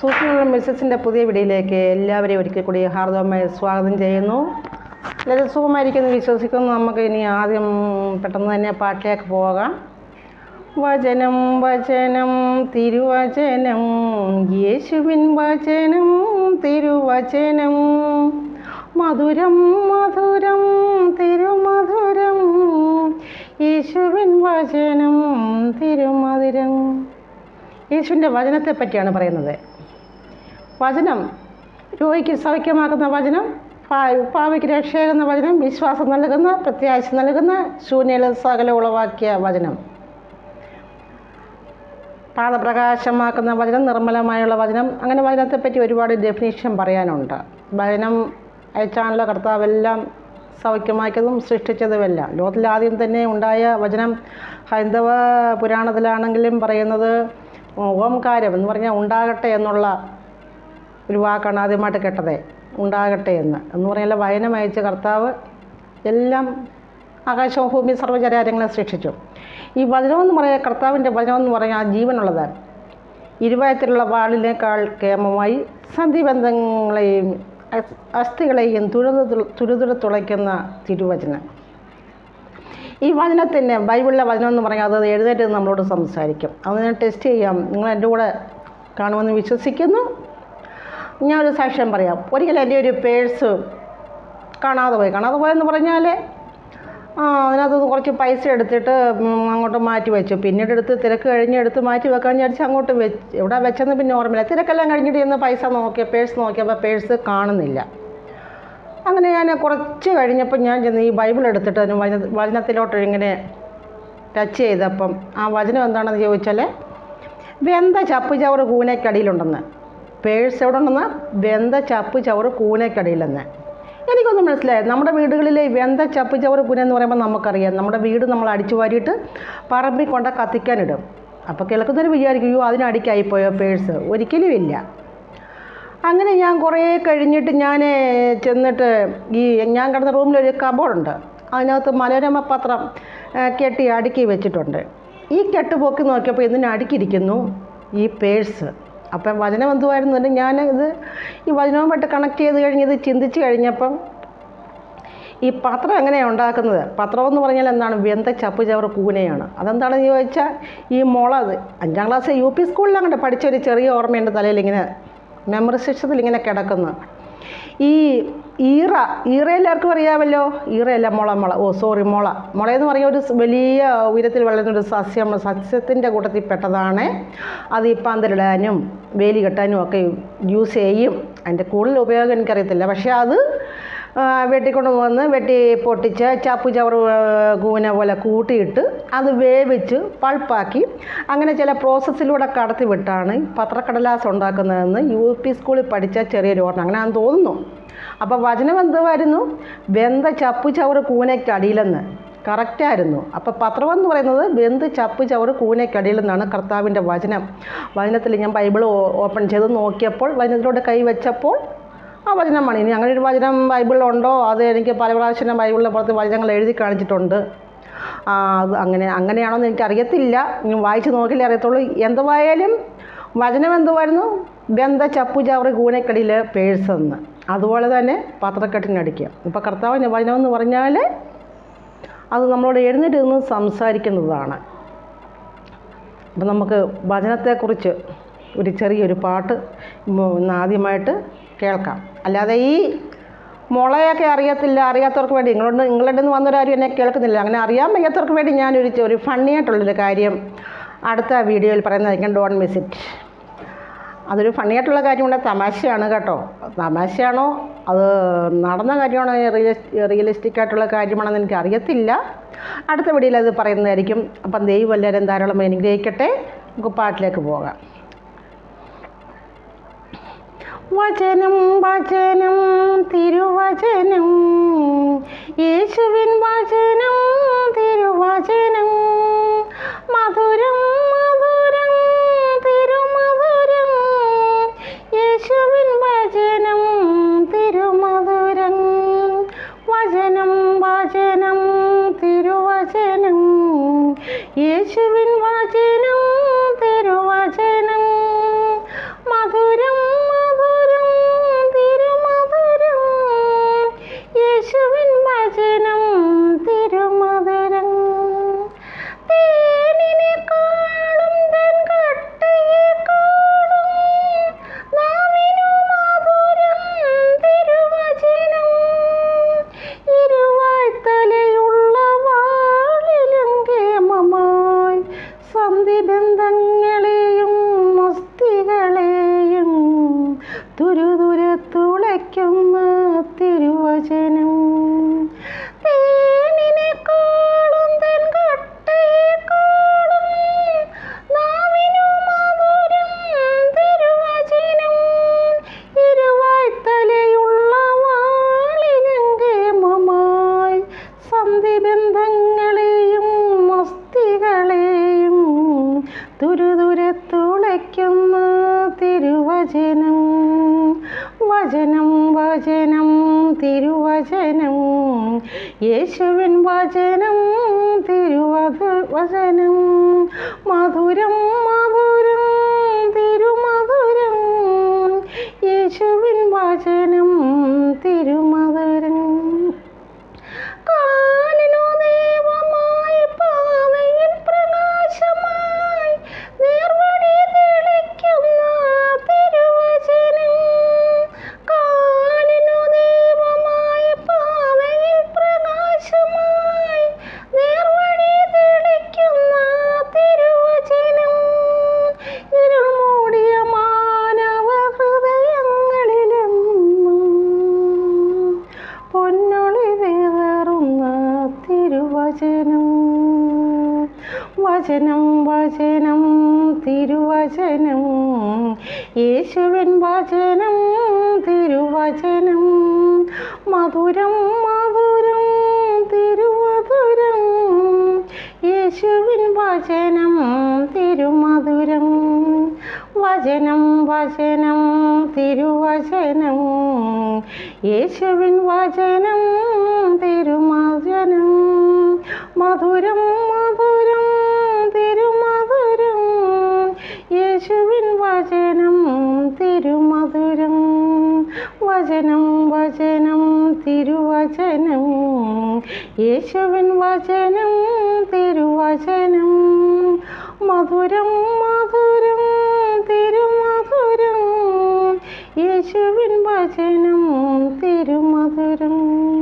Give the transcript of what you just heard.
സൂക്ഷ്മ മിസ്സസിന്റെ പുതിയ വീഡിയോയിലേക്ക് എല്ലാവരെയും ഒരിക്കൽ കൂടി ഹാർദവമായി സ്വാഗതം ചെയ്യുന്നു. എല്ലാവരും സുഖമായിരിക്കുന്നു വിശ്വസിക്കുന്നു. നമുക്ക് ഇനി ആദ്യം പെട്ടെന്ന് തന്നെ പാട്ടിലേക്ക് പോകാം. വചനം വചനം തിരുവചനം യേശുവിൻ വചനം തിരുവചനം. മധുരം മധുരം തിരുമധുരം. യേശുവിൻ വചനം തിരുമധുരം. യേശുവിന്റെ വചനത്തെ പറ്റിയാണ് പറയുന്നത്. വചനം രോഗിക്ക് സൗഖ്യമാക്കുന്ന വചനം പാവയ്ക്ക് രക്ഷയാകുന്ന വചനം വിശ്വാസം നൽകുന്ന പ്രത്യാശ നൽകുന്ന ശൂന്യല സകല ഉളവാക്കിയ വചനം. പാദപ്രകാശമാക്കുന്ന വചനം നിർമ്മലമായുള്ള വചനം അങ്ങനെ വചനത്തെപ്പറ്റി ഒരുപാട് ഡെഫിനേഷൻ പറയാനുണ്ട്. വചനം അയച്ചാണല്ലോ കർത്താവെല്ലാം സൗഖ്യമാക്കിയതും സൃഷ്ടിച്ചതുമെല്ലാം. ലോകത്തിൽ ആദ്യം തന്നെ ഉണ്ടായ വചനം ഹൈന്ദവ പുരാണത്തിലാണെങ്കിലും പറയുന്നത് ഓംകാരം എന്ന് പറഞ്ഞാൽ ഉണ്ടാകട്ടെ എന്നുള്ള ഒരു വാക്കാണ് ആദ്യമായിട്ട് കേട്ടത്. ഉണ്ടാകട്ടെ എന്ന്. എന്ന് പറഞ്ഞാൽ വചനം അയച്ച കർത്താവ് എല്ലാം ആകാശവും ഭൂമി സർവചരാരങ്ങളെ സൃഷ്ടിച്ചു. ഈ വചനം എന്ന് പറയുക കർത്താവിന്റെ വചനം എന്ന് പറഞ്ഞാൽ ജീവനുള്ളത്. ഇരുവായത്തിലുള്ള വാളിനേക്കാൾ കേമമായി സന്ധിബന്ധങ്ങളെയും അസ്- അസ്ഥികളെയും തുരുതു തുരുതുര തുളയ്ക്കുന്ന തിരുവചനം. ഈ വചനത്തിന് ബൈബിളിലെ വചനം എന്ന് പറഞ്ഞാൽ അത് എഴുന്നേറ്റ് നമ്മളോട് സംസാരിക്കും. അത് ഞാൻ ടെസ്റ്റ് ചെയ്യാം. നിങ്ങൾ എന്റെ കൂടെ കാണുമെന്ന് വിശ്വസിക്കുന്നു. ഞാനൊരു സാക്ഷ്യം പറയാം. ഒരിക്കലും എന്റെ ഒരു പേഴ്സ് കാണാതെ പോയി. കാണാതെ പോയെന്ന് പറഞ്ഞാൽ അതിനകത്ത് കുറച്ച് പൈസ എടുത്തിട്ട് അങ്ങോട്ട് മാറ്റി വെച്ചു. പിന്നീട് എടുത്ത് തിരക്ക് കഴിഞ്ഞ് എടുത്ത് മാറ്റി വെക്കാൻ വിചാരിച്ച് അങ്ങോട്ട് വെച്ച് എവിടെ വെച്ചെന്ന് പിന്നെ ഓർമ്മയില്ല. തിരക്കെല്ലാം കഴിഞ്ഞിട്ട് ഇന്ന് പൈസ നോക്കിയ പേഴ്സ് നോക്കിയപ്പോൾ പേഴ്സ് കാണുന്നില്ല. അങ്ങനെ ഞാൻ കുറച്ച് കഴിഞ്ഞപ്പോൾ ഞാൻ ചെന്ന് ഈ ബൈബിൾ എടുത്തിട്ട് അതിന് വചന വചനത്തിലോട്ട് ഇങ്ങനെ ടച്ച് ചെയ്തപ്പം ആ വചനം എന്താണെന്ന് ചോദിച്ചാൽ വെന്ത ചപ്പ് ചവറ് കൂനയ്ക്കടിയിലുണ്ടെന്ന്. പേഴ്സ് എവിടെ ഉണ്ടെന്ന് വെന്ത ചപ്പ് ചവറ് കൂനക്കടയിലെന്ന്. എനിക്കൊന്നും മനസ്സിലായി. നമ്മുടെ വീടുകളിലെ വെന്ത ചപ്പ് ചവറ് കൂന എന്ന് പറയുമ്പോൾ നമുക്കറിയാം. നമ്മുടെ വീട് നമ്മൾ അടിച്ചു വാരിയിട്ട് പറമ്പിൽ കൊണ്ട് കത്തിക്കാനിടും. അപ്പോൾ കേൾക്കുന്നവർ വിചാരിക്കും അയ്യോ അതിനടിക്കായിപ്പോയോ പേഴ്സ്. ഒരിക്കലും ഇല്ല. അങ്ങനെ ഞാൻ കുറേ കഴിഞ്ഞിട്ട് ഞാൻ ചെന്നിട്ട് ഈ ഞാൻ കിടന്ന റൂമിലൊരു കബോർഡുണ്ട്. അതിനകത്ത് മനോരമ പത്രം കെട്ടി അടുക്കി വെച്ചിട്ടുണ്ട്. ഈ കെട്ട് പൊക്കി നോക്കിയപ്പോൾ ഇതിന് അടുക്കിയിരിക്കുന്നു? ഈ പേഴ്സ്. അപ്പം വചനം എന്തുമായിരുന്നു ഞാൻ ഇത് ഈ വചനവുമായിട്ട് കണക്ട് ചെയ്ത് കഴിഞ്ഞ് ഇത് ചിന്തിച്ച് കഴിഞ്ഞപ്പം ഈ പത്രം എങ്ങനെയാണ് ഉണ്ടാക്കുന്നത്? പത്രം എന്ന് പറഞ്ഞാൽ എന്താണ്? വെന്ത ചപ്പ് ചവറ് കൂനയാണ്. അതെന്താണെന്ന് ചോദിച്ചാൽ ഈ മുളക് അഞ്ചാം ക്ലാസ് യു പി സ്കൂളിൽ അങ്ങോട്ട് പഠിച്ച ഒരു ചെറിയ ഓർമ്മയുണ്ട് തലയിൽ ഇങ്ങനെ. മെമ്മറി സിസ്റ്റത്തിൽ ഇങ്ങനെ കിടക്കുന്നു. ഈ ഈറ ഈറ എല്ലാവർക്കും അറിയാമല്ലോ? ഈറയല്ല മുള മുള. ഓ സോറി മുള. മുള എന്ന് പറയുന്ന ഒരു വലിയ ഉയരത്തിൽ വളരുന്ന ഒരു സസ്യം സസ്യത്തിന്റെ കൂട്ടത്തിൽ പെട്ടതാണ്. അത് ഈ പന്തലിടാനും വേലി കെട്ടാനും ഒക്കെ യൂസ് ചെയ്യും. അതിന്റെ കൂടുതൽ ഉപയോഗം എനിക്കറിയത്തില്ല. പക്ഷേ അത് വെട്ടിക്കൊണ്ട് വന്ന് വെട്ടി പൊട്ടിച്ച് ചാപ്പ് ചവറ് കൂന പോലെ കൂട്ടിയിട്ട് അത് വേവിച്ച് പൾപ്പാക്കി. അങ്ങനെ ചില പ്രോസസ്സിലൂടെ കടത്തിവിട്ടാണ് പത്രക്കടലാസ് ഉണ്ടാക്കുന്നതെന്ന് യു പി സ്കൂളിൽ പഠിച്ച ചെറിയൊരു ഓർമ്മ. അങ്ങനെ ഞാൻ തോന്നുന്നു. അപ്പോൾ വചനം എന്തുമായിരുന്നു വെന്ത ചപ്പു ചവറ് കൂനയ്ക്കടിയിലെന്ന് കറക്റ്റായിരുന്നു അപ്പോൾ പത്രം എന്ന് പറയുന്നത് വെന്ത് ചപ്പ് ചവറ് കൂനയ്ക്കടിയിൽ നിന്നാണ് കർത്താവിന്റെ വചനം. വചനത്തിൽ ഞാൻ ബൈബിൾ ഓപ്പൺ ചെയ്ത് നോക്കിയപ്പോൾ വചനത്തിലൂടെ കൈ വെച്ചപ്പോൾ ആ വചനമാണ് ഇനി അങ്ങനെ ഒരു വചനം ബൈബിളിലുണ്ടോ? അത് എനിക്ക് പല പ്രാവശ്യം ബൈബിളിലെ പുറത്ത് വചനങ്ങൾ എഴുതി കാണിച്ചിട്ടുണ്ട്. അത് അങ്ങനെ അങ്ങനെയാണോ എന്ന് എനിക്കറിയത്തില്ല വായിച്ച് നോക്കില്ലേ അറിയത്തുള്ളൂ. എന്തുവായാലും വചനം എന്തുവായിരുന്നു? ബന്ധ ചപ്പു ചവറ് കൂനക്കടിയിൽ പേഴ്സെന്ന് അതുപോലെ തന്നെ പത്രക്കെട്ടിനടിക്കുക ഇപ്പോൾ കർത്താവിന്റെ വചനം എന്ന് പറഞ്ഞാൽ അത് നമ്മളോട് എഴുന്നേറ്റ് നിന്ന് സംസാരിക്കുന്നതാണ്. അപ്പം നമുക്ക് വചനത്തെക്കുറിച്ച് ഒരു ചെറിയൊരു പാട്ട് ആദ്യമായിട്ട് കേൾക്കാം. അല്ലാതെ ഈ മുളയൊക്കെ അറിയത്തില്ല അറിയാത്തവർക്ക് വേണ്ടി. നിങ്ങളോട് ഇംഗ്ലണ്ടിൽ നിന്ന് വന്നൊരാരും എന്നെ കേൾക്കുന്നില്ല. അങ്ങനെ അറിയാൻ വയ്യാത്തവർക്ക് വേണ്ടി ഞാനൊരു ഒരു ഫണ്ണി ആയിട്ടുള്ളൊരു കാര്യം അടുത്ത വീഡിയോയിൽ പറയുന്നതായിരിക്കും ഡോൺ മിസ് ഇറ്റ് അതൊരു ഫണ്ണി ആയിട്ടുള്ള കൂടെ തമാശയാണ് കേട്ടോ. തമാശയാണോ? അത് നടന്ന കാര്യമാണോ? റിയലിസ്റ്റിക് ആയിട്ടുള്ള കാര്യമാണെന്ന് എനിക്ക് അറിയത്തില്ല. അടുത്ത വീഡിയോയിൽ അത് പറയുന്നതായിരിക്കും. അപ്പം ദൈവം എല്ലാവരും ധാരാളം അനുഗ്രഹിക്കട്ടെ. നമുക്ക് പാട്ടിലേക്ക് പോകാം. വചനം വചനം തിരുവചനം. യേശുവിൻ വചനം തിരുവചനം. മധുരം മധുരം തിരുമധുരം. യേശുവിൻ വചനം തിരുമധുരം. വചനം വചനം തിരുവചനം. യേശുവിൻ യേശുവിൻ വചനം തിരുവതു വചനം മധുരം മധുരം തിരുവചനം വചനം വചനം തിരുവചനം. യേശുവിൻ വചനം തിരുവചനം. മധുരം മധുരം തിരുമധുരം. യേശുവിൻ വചനം തിരുമധുരം. വചനം വചനം തിരുവചനം. യേശുവിൻ വചനം തിരുവചനം മധുരം മധുരം തിരുമധുരം. യേശുവിൻ വചനം തിരുമധുരം. വചനം വചനം തിരുവചനം. യേശുവിൻ വചനം തിരുവചനം. മധുരം മധുരം തിരുമധുരം. യേശുവിൻ വചനം തിരുമധുരം.